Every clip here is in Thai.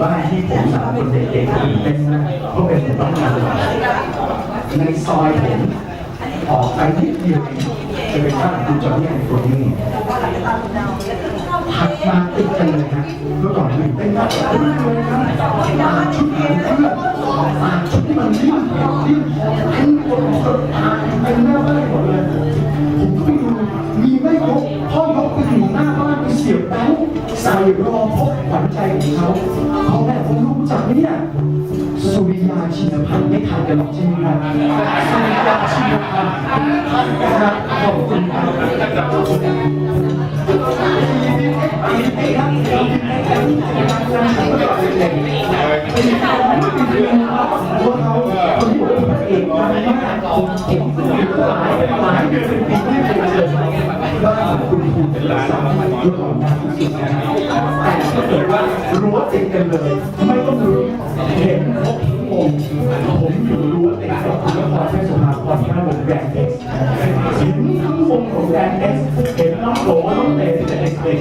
บ้านที่ผมสามคนเด็กๆที่เป็นนะก็เป็นหมู่บ้านในซอยผมออกไปนิดเดียวเองจะเป็นบ้านคุณจอห์นนี่ตัวนี้ถัดมาติดกันเลยฮะเมื่อก่อนอยู่เป็นบ้านแบบนี้เลยนะมาชุดเพื่อนมาชุดที่มันดิ้นดิ้นทั้งคนเปิดทางเป็นหน้าบ้านหมดเลยผมก็ไปดูมีแม่ยกพ่อยกไปอยู่หน้าบ้านไปเสียบแป้งใส่รอพบขวัญใจของเขา เนี่ยสุริยาชินพันธ์ไม่ทันกันหรอกใช่ไหมครับสุริยาชินพันธ์ทันกันครับขอบคุณครับพวกเขาคนที่เป็นพระเอกมาไม่ได้ผมเก่งสุดหลายหลายเดือนเป็นปีเคยเจอมาบ้านคุณครูเป็นหลานสาวเมื่อก่อะที่สุดนะแต่ถ้าเกิดว่ารั้วติดกันเลย ไม่ต้องรู้ เห็นครบทุกวงผมอยู่รั้วติดกับคุณนครเทศบาลพรข้าวงแบรนด์เอ็กซ์เห็นทั้งวงของแบรนด์เอ็กซ์เห็นน้องโหลน้องเต๋แต่เด็ก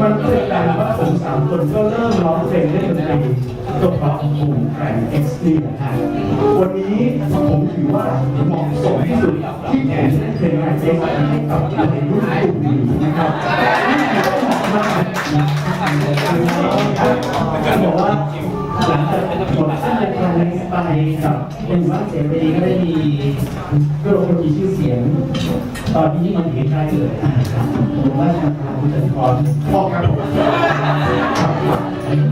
มันก็เลยกายเป็นว่าผมสามคนก็เริ่มร้องเพลงเล่นดนตรีก็เพราะวงแบรนด์เอ็กซ์นี่แหละครับวันนี้ผมถือว่าเหมาะสมที่สุดที่ผมจะเล่นเพลงแบรนด์เอ็กซ์ให้กับในรุ่นกลุ่มนี้นะครับนี่ถือเหมาะมาก หลังจากจบสั้นรายการนี้ไปกับเป็นบ้าเสรีก็ได้มีก็ลงคนมีชื่อเสียง ตอนนี้มันเห็นได้เลยผมว่าทางการคุณจันทร์พ่อครับผม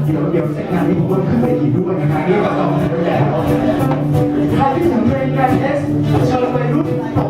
เดี๋ยวเดี๋ยวเสร็จงานนี้ผมก็ขึ้นไปอีกด้วยนะครับนี่ก็ต้องเดี๋ยแล้วใครที่ถึงเรียนการเอสเชิญไปรุ่นตก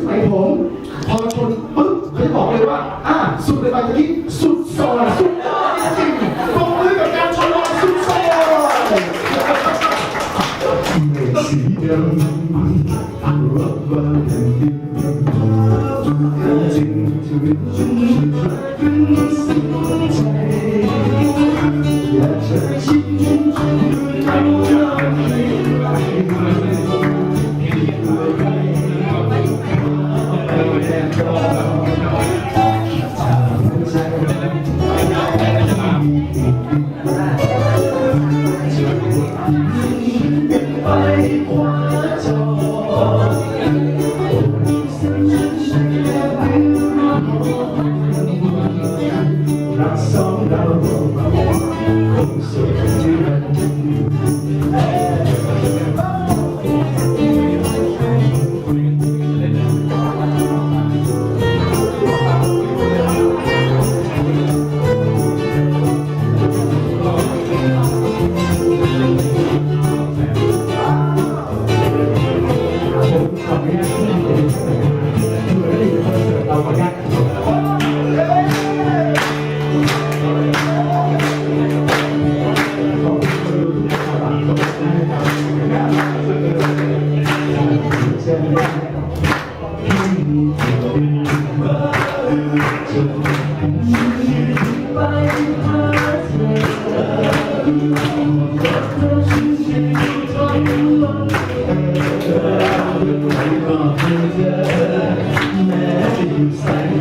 สมัยผมพอชนปึ๊บเขาจะบอกเลยว่าอ่าสุดเลยไปตะกี้สุดซอยสุดยอดจริงๆปรบมือกับการชนลอยสุดซอยสีดำรับว่าแผ่นดินจริงชีวิตฉันเป็นสิ่งใจอยากจะชิดเอาไว้ รักสองเ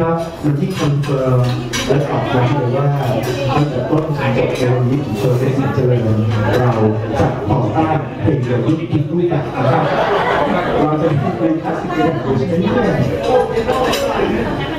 ครับ มันที่คอนเฟิร์มและตอบรับเลยว่าตั้งแต่ต้นจนจบในวันนี้ของโชว์เทคนิคเจริญเราจะต่อต้านเพลงเดียวรุ่นทุกรูปแบบนะครับเราจะเป็นคลาสสิกในแบบนี้